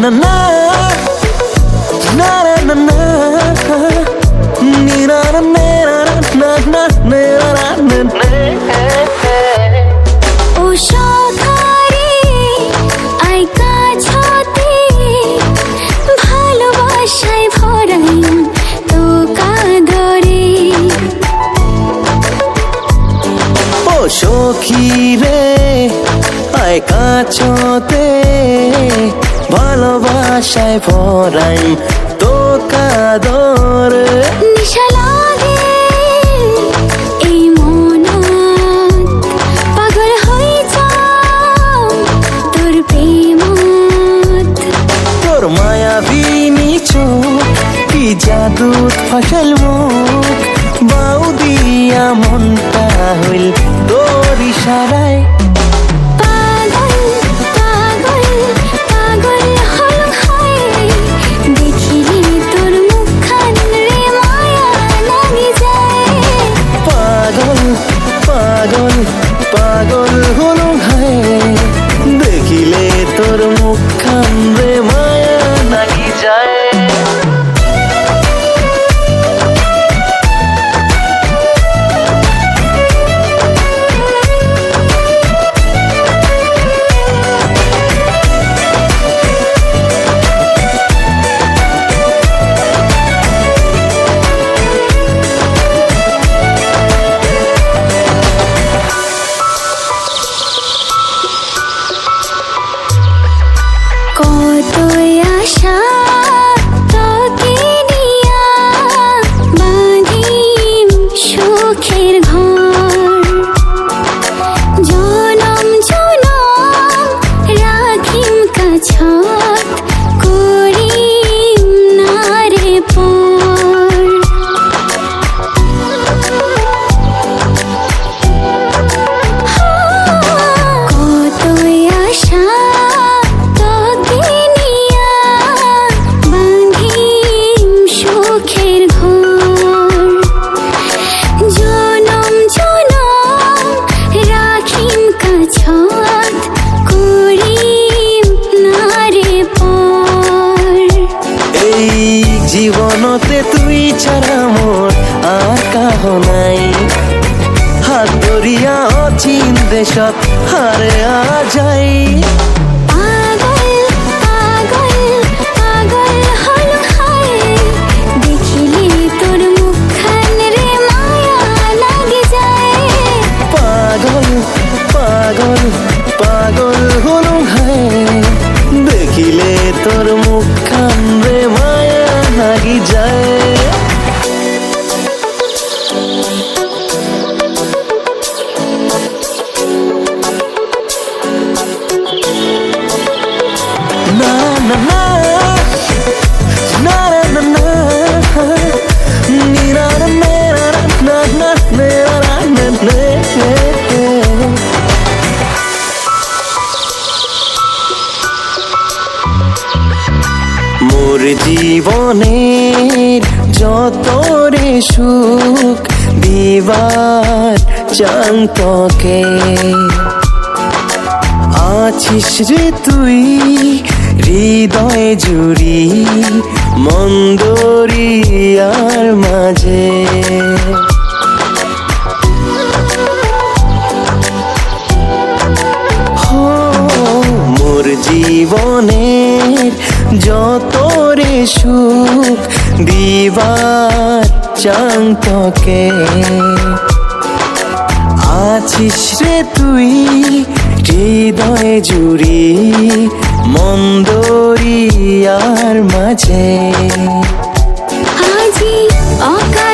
na na na na na ni na ভালোবাসায় ভরাই তো কাদরে ও সখী রে আয় কাছতে ভালোবাসায় ভরাইম তো কাদর নিশা লাগে এই মনত। পাগল হয়ে যাও তোর প্রেমত। তোর মায়াবিনী চোখ কি জাদু ফসল মুখ। বাউ দিয়া মনটা হইল তোর ইশারায়। Umarım o নাই। হাত ধরিয়া অচিন দেশত হারে আ যাই মোর জীবনের যত রে সুখ দিবার চান্তকে। আছিস রে তুই হৃদয় জুড়ি মন্দরিয়ার মাঝে। সুখ দিবার চান্তকে আছিস রে তুই হৃদয় জুড়ি মন্দরিয়ার মাঝে। আজি অকারণ